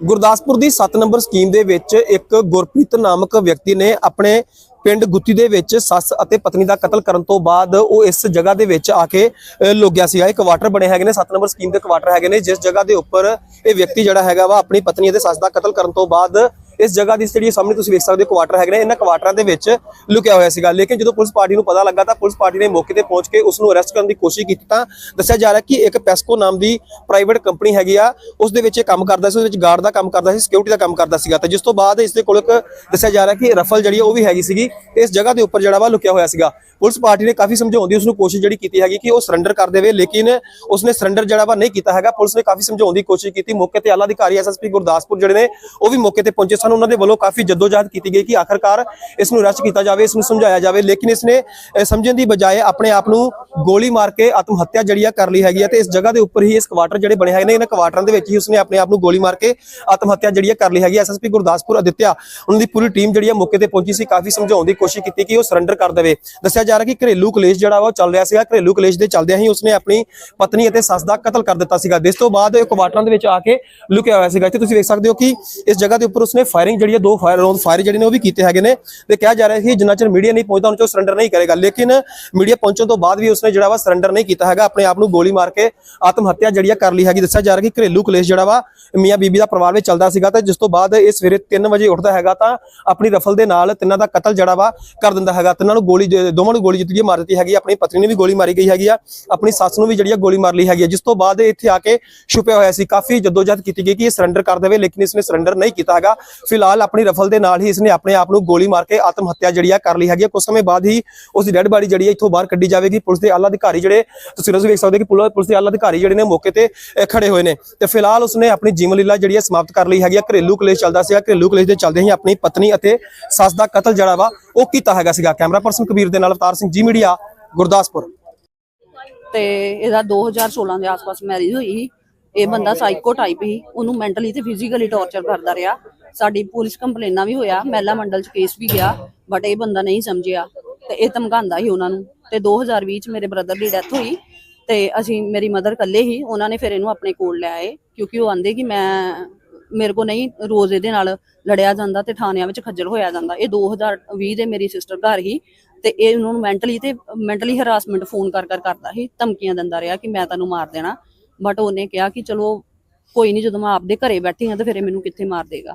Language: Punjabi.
ਗੁਰਦਾਸਪੁਰ ਦੀ 7 ਨੰਬਰ ਸਕੀਮ ਦੇ ਵਿੱਚ ਇੱਕ ਗੁਰਪ੍ਰੀਤ ਨਾਮਕ ਵਿਅਕਤੀ ਨੇ ਆਪਣੇ ਪਿੰਡ ਗੁੱਤੀ ਦੇ ਵਿੱਚ ਸੱਸ ਅਤੇ ਪਤਨੀ ਦਾ ਕਤਲ ਕਰਨ ਤੋਂ ਬਾਅਦ ਉਹ ਇਸ ਜਗ੍ਹਾ ਦੇ ਵਿੱਚ ਆ ਕੇ ਅ, ਸੀਗਾ। ਇਹ ਕੁਆਟਰ ਬਣੇ ਹੈਗੇ ਨੇ 7 ਨੰਬਰ ਸਕੀਮ ਦੇ ਕੁਆਟਰ ਹੈਗੇ ਨੇ ਜਿਸ ਜਗ੍ਹਾ ਦੇ ਉੱਪਰ ਇਹ ਵਿਅਕਤੀ ਜਿਹੜਾ ਹੈਗਾ ਵਾ ਆਪਣੀ ਪਤਨੀ ਅਤੇ ਸੱਸ ਦਾ ਕਤਲ ਕਰਨ ਤੋਂ ਬਾਅਦ ਇਸ ਜਗ੍ਹਾ ਦੀ ਜਿਹੜੀ ਸਾਹਮਣੇ ਤੁਸੀਂ ਵੇਖ ਸਕਦੇ ਹੋ ਕੁਆਟਰ ਹੈਗੇ ਨੇ, ਇਹਨਾਂ ਕੁਆਟਰਾਂ ਦੇ ਵਿੱਚ ਲੁਕਿਆ ਹੋਇਆ ਸੀਗਾ। ਲੇਕਿਨ ਜਦੋਂ ਪੁਲਿਸ ਪਾਰਟੀ ਨੂੰ ਪਤਾ ਲੱਗਾ ਤਾਂ ਪੁਲਿਸ ਪਾਰਟੀ ਨੇ ਮੌਕੇ ਤੇ ਪਹੁੰਚ ਕੇ ਉਸ ਨੂੰ ਅਰੈਸਟ ਕਰਨ ਦੀ ਕੋਸ਼ਿਸ਼ ਕੀਤੀ ਤਾਂ ਦੱਸਿਆ ਜਾ ਰਿਹਾ ਕਿ ਇੱਕ ਪੈਸਕੋ ਨਾਮ ਦੀ ਪ੍ਰਾਈਵੇਟ ਕੰਪਨੀ ਹੈਗੀ ਆ, ਉਸ ਦੇ ਵਿੱਚ ਇਹ ਕੰਮ ਕਰਦਾ ਸੀ, ਉਸ ਵਿੱਚ ਗਾਰਡ ਦਾ ਕੰਮ ਕਰਦਾ ਸੀ ਸਿਕਿਉਰਿਟੀ ਦਾ ਕੰਮ ਕਰਦਾ ਸੀਗਾ। ਤੇ ਜਿਸ ਤੋਂ ਬਾਅਦ ਇਸ ਦੇ ਕੋਲ ਇੱਕ ਦੱਸਿਆ ਜਾ ਰਿਹਾ ਕਿ ਰਫਲ ਜਿਹੜੀ ਆ, ਉਹ ਵੀ ਹੈਗੀ ਸੀਗੀ ਇਸ ਜਗ੍ਹਾ ਦੇ ਉੱਪਰ ਜਿਹੜਾ ਵਾ ਲੁਕਿਆ ਹੋਇਆ ਸੀਗਾ। ਪੁਲਿਸ ਪਾਰਟੀ ਨੇ ਕਾਫੀ ਸਮਝਾਉਣ ਦੀ ਉਸ ਨੂੰ ਕੋਸ਼ਿਸ਼ ਜਿਹੜੀ ਕੀਤੀ ਹੈਗੀ ਕਿ ਉਹ ਸਰੈਂਡਰ ਕਰ ਦੇਵੇ, ਲੇਕਿਨ ਉਸਨੇ ਸਰੈਂਡਰ ਜਿਹੜਾ ਵਾ ਨਹੀਂ ਕੀਤਾ ਹੈਗਾ। ਪੁਲਿਸ ਨੇ ਕਾਫੀ ਸਮਝਾਉਣ ਦੀ ਕੋਸ਼ਿਸ਼ ਕੀਤੀ। ਮੌਕੇ ਤੇ ਆਲਾ ਅਧਿਕਾਰੀ ਐਸਐਸਪੀ ਗੁਰਦਾਸਪੁਰ ਜਿਹੜੇ ਨੇ, ਉਹ ਵੀ ਮੌਕੇ ਤੇ ਪਹੁੰਚੇ ਸਨ। ਉਹਨਾਂ ਦੇ ਵੱਲੋਂ ਕਾਫੀ ਜਦੋਜਹਿਦ ਕੀਤੀ ਗਈ ਕਿ ਆਖਰਕਾਰ ਇਸ ਨੂੰ ਅਰੈਸਟ ਕੀਤਾ ਜਾਵੇ ਇਸ ਨੂੰ ਸਮਝਾਇਆ ਜਾਵੇ। ਲੇਕਿਨ ਇਸ ਨੇ ਸਮਝਣ ਦੀ ਬਜਾਏ ਆਪਣੇ ਆਪ ਨੂੰ ਗੋਲੀ ਮਾਰ ਕੇ ਆਤਮ ਹੱਤਿਆ ਜਿਹੜੀ ਆ ਕਰ ਲਈ ਹੈਗੀ ਆ ਤੇ ਇਸ ਜਗ੍ਹਾ ਦੇ ਉੱਪਰ ਹੀ ਇਸ ਕੁਆਟਰ ਜਿਹੜੇ ਬਣੇ ਹੈਗੇ ਨੇ, ਇਹਨਾਂ ਕੁਆਟਰਾਂ ਦੇ ਵਿੱਚ ਹੀ ਉਸਨੇ ਆਪਣੇ ਆਪ ਨੂੰ ਗੋਲੀ ਮਾਰ ਕੇ ਆਤਮ ਹੱਤਿਆ ਜਿਹੜੀ ਆ ਕਰ ਲਈ ਹੈਗੀ ਐਸਐਸਪੀ ਗੁਰਦਾਸਪੁਰ ਅਦਿੱਤਿਆ, ਉਹਨਾਂ ਦੀ ਪੂਰੀ ਟੀਮ ਜਿਹੜੀ ਆ ਮੌਕੇ ਤੇ ਪਹੁੰਚੀ ਸੀ, ਕਾਫੀ ਸਮਝਾਉਣ ਦੀ ਕੋਸ਼ਿਸ਼ ਕੀਤੀ ਕਿ ਉਹ ਸਰੈਂਡਰ ਕਰ ਦੇਵੇ। ਦੱਸਿਆ ਜਾ ਰਿਹਾ ਕਿ ਘਰੇਲੂ ਕਲੇਸ਼ ਜਿਹੜਾ ਵਾ ਉਹ ਚੱਲ ਰਿਹਾ ਸੀਗਾ, ਘਰੇਲੂ ਕਲੇਸ਼ ਦੇ ਚੱਲਦਿਆਂ ਹੀ ਉਸਨੇ ਆਪਣੀ ਪਤਨੀ ਅਤੇ ਸੱਸ ਦਾ ਕਤਲ ਕਰ ਦਿੱਤਾ ਸੀਗਾ। ਜਿਸ ਤੋਂ ਬਾਅਦ ਇਹ ਕੁਆਟਰਾਂ ਦੇ ਵਿੱਚ ਆ ਕੇ ਲੁਕਿਆ ਹੋਇਆ ਸੀਗਾ। ਇੱਥੇ ਤੁਸੀਂ ਵੇਖ ਸਕਦੇ ਹੋ ਕਿ ਇਸ ਜਗ੍ਹਾ ਦੇ ਉੱਪਰ ਉਸਨੇ ਫਾਇਰਿੰਗ ਜਿਹੜੀ ਹੈ, ਦੋ ਫਾਇਰ ਰੌਂਦ ਫਾਇਰ ਜਿਹੜੇ ਨੇ ਉਹ ਵੀ ਕੀਤੇ ਹੈਗੇ ਨੇ ਤੇ ਕਿਹਾ ਜਾ ਰਿਹਾ ਸੀ ਜਿੰਨਾ ਚਿਰ ਮੀਡੀਆ ਨਹੀਂ ਪਹੁੰਚਦਾ, ਉਹਨਾਂ ਚੋਂ ਸਰੈਂਡਰ ਨਹੀਂ ਕਰੇਗਾ। ਲੇਕਿਨ ਮੀਡੀਆ ਪਹੁੰਚਣ ਤੋਂ ਬਾਅਦ ਵੀ ਉਸਨੇ ਜਿਹੜਾ ਵਾ ਸਰੈਂਡਰ ਨਹੀਂ ਕੀਤਾ ਹੈਗਾ, ਆਪਣੇ ਆਪ ਨੂੰ ਗੋਲੀ ਮਾਰ ਕੇ ਆਤਮ ਹੱਤਿਆ ਜਿਹੜੀ ਆ ਕਰ ਲਈ ਹੈਗੀ। ਦੱਸਿਆ ਜਾ ਰਿਹਾ ਕਿ ਘਰੇਲੂ ਕਲੇਸ਼ ਜਿਹੜਾ ਵਾ ਮੀਆਂ ਬੀਬੀ ਦਾ ਪਰਿਵਾਰ ਵਿੱਚ ਚੱਲਦਾ ਸੀਗਾ ਤੇ ਜਿਸ ਤੋਂ ਬਾਅਦ ਇਹ ਸਵੇਰੇ 3 ਵਜੇ ਉੱਠਦਾ ਹੈਗਾ ਤਾਂ ਆਪਣੀ ਰਫਲ ਦੇ ਨਾਲ ਤਿੰਨਾਂ ਦਾ ਕਤਲ ਜਿਹੜਾ ਵਾ ਕਰ ਦਿੰਦਾ ਹੈਗਾ। ਤਿੰਨਾਂ ਨੂੰ ਗੋਲੀ ਦੋਵਾਂ ਨੂੰ ਗੋਲੀ ਜਿੱਤੀ ਮਾਰ ਦਿੱਤੀ ਹੈਗੀ ਆਪਣੀ ਪਤਨੀ ਨੂੰ ਵੀ ਗੋਲੀ ਮਾਰੀ ਗਈ ਹੈਗੀ ਆ। ਆਪਣੀ ਸੱਸ ਨੂੰ ਵੀ ਜਿਹੜੀ ਆ ਗੋਲੀ ਮਾਰ ਲਈ ਹੈਗੀ ਆ। ਜਿਸ ਤੋਂ ਬਾਅਦ ਇੱਥੇ ਆ ਕੇ ਛੁਪਿਆ ਹੋਇਆ ਸੀ। ਕਾਫੀ ਜਦੋਜਹਿਦ ਕੀਤੀ ਗਈ ਕਿ ਇਹ ਸਰੈਂਡਰ ਕਰ ਦੇਵੇ, ਲੇਕਿਨ ਇਸਨੇ ਸਰੈਂਡਰ ਨਹੀਂ ਕੀਤਾ ਹੈਗਾ। ਫਿਲਹਾਲ ਆਪਣੀ ਰਫਲ ਦੇ ਨਾਲ ਹੀ ਇਸਨੇ ਆਪਣੇ ਆਪ ਨੂੰ ਗੋਲੀ ਮਾਰ ਕੇ ਆਤਮ ਹੱਤਿਆ ਜਿਹੜੀ ਆ ਕਰ ਲਈ ਹੈਗੀ ਕੁਝ ਸਮੇਂ ਬਾਅਦ ਹੀ ਉਸ ਦੀ ਡੈੱਡ ਬਾਡੀ ਜਿਹੜੀ ਆ ਇੱਥੋਂ ਬਾਹਰ ਕੱਢੀ ਜਾਵੇਗੀ। ਪੁਲਿਸ ਦੇ ਆਲਾ ਅਧਿਕਾਰੀ ਜਿਹੜੇ, ਤੁਸੀਂ ਰਸ ਵੇਖ ਸਕਦੇ ਕਿ ਪੁਲਿਸ ਦੇ ਆਲਾ ਅਧਿਕਾਰੀ ਜਿਹੜੇ ਨੇ ਮੌਕੇ ਤੇ ਖੜੇ ਹੋਏ ਨੇ। ਤੇ ਫਿਲਹਾਲ ਉਸਨੇ ਆਪਣੀ ਜੀਵਨ ਲੀਲਾ ਜਿਹੜੀ ਆ ਸਮਾਪਤ ਕਰ ਲਈ ਹੈਗੀ ਆ। ਘਰੇਲੂ ਕਲੇਸ਼ ਚੱਲਦਾ ਸੀਗਾ। ਘਰੇਲੂ ਕਲੇਸ਼ ਦੇ ਚੱਲਦੇ ਹੀ ਆਪਣੀ ਪਤਨੀ ਅਤੇ ਸੱਸ ਦਾ ਕਤਲ ਜਿਹੜਾ ਵਾ ਉਹ ਕੀਤਾ ਹੈਗਾ ਸੀਗਾ। ਕੈਮਰਾ ਪਰਸਨ ਕਬੀਰ ਦੇ ਨਾਲ ਅਵਤਾਰ ਸਿੰਘ ਜੀ ਮੀਡੀਆ, ਗੁਰਦਾਸਪੁਰ। ਤੇ ਇਹਦਾ 2016 ਦੇ ਆਸ-ਪਾਸ ਮੈਰਿਜ ਹੋਈ ਸੀ। ਇਹ ਬੰਦਾ ਸਾਈਕੋ ਟਾਈਪ ਹੀ ਉਹਨੂੰ ਮੈਂਟਲੀ ਤੇ ਫਿਜ਼ੀਕਲੀ ਟੌਰਚਰ ਕਰਦਾ ਰਿਹਾ। ਸਾਡੀ ਪੁਲਿਸ ਕੰਪਲੇਨਾਂ ਵੀ ਹੋਇਆ, ਮਹਿਲਾ ਮੰਡਲ ਚ ਕੇਸ ਵੀ ਗਿਆ ਬਟ ਇਹ ਬੰਦਾ ਨਹੀਂ ਸਮਝਿਆ ਤੇ ਇਹ ਧਮਕਾਉਂਦਾ ਸੀ ਉਹਨਾਂ ਨੂੰ। ਤੇ 2020 ਚ ਮੇਰੇ ਬ੍ਰਦਰ ਦੀ ਡੈਥ ਹੋਈ ਤੇ ਅਸੀਂ, ਮੇਰੀ ਮਦਰ ਇਕੱਲੇ ਹੀ ਉਹਨਾਂ ਨੇ ਫਿਰ ਇਹਨੂੰ ਆਪਣੇ ਕੋਲ ਲੈ ਆਏ, ਕਿਉਂਕਿ ਉਹ ਆਂਦੇ ਕਿ ਮੈਂ, ਮੇਰੇ ਕੋ ਨਹੀਂ, ਰੋਜ਼ ਇਹਦੇ ਨਾਲ ਲੜਿਆ ਜਾਂਦਾ ਤੇ ਥਾਣਿਆਂ ਵਿੱਚ ਖੱਜਲ ਹੋਇਆ ਜਾਂਦਾ। ਇਹ 2020 ਦੇ ਮੇਰੀ ਸਿਸਟਰ ਘਰ ਹੀ ਤੇ ਇਹ ਉਹਨਾਂ ਨੂੰ ਮੈਂਟਲੀ ਤੇ ਮੈਂਟਲੀ ਹਰਾਸਮੈਂਟ ਫੋਨ ਕਰ ਕਰ, ਕਰਦਾ ਸੀ, ਧਮਕੀਆਂ ਦਿੰਦਾ ਰਿਹਾ ਕਿ ਮੈਂ ਤੈਨੂੰ ਮਾਰ ਦੇਣਾ। ਬਟ ਉਹਨੇ ਕਿਹਾ ਕਿ ਚਲੋ, ਕੋਈ ਨਹੀਂ ਜਦੋਂ ਮੈਂ ਆਪਦੇ ਘਰੇ ਬੈਠੀ ਹਾਂ ਤਾਂ ਫਿਰ ਇਹ ਮੈਨੂੰ ਕਿੱਥੇ ਮਾਰ ਦੇਗਾ।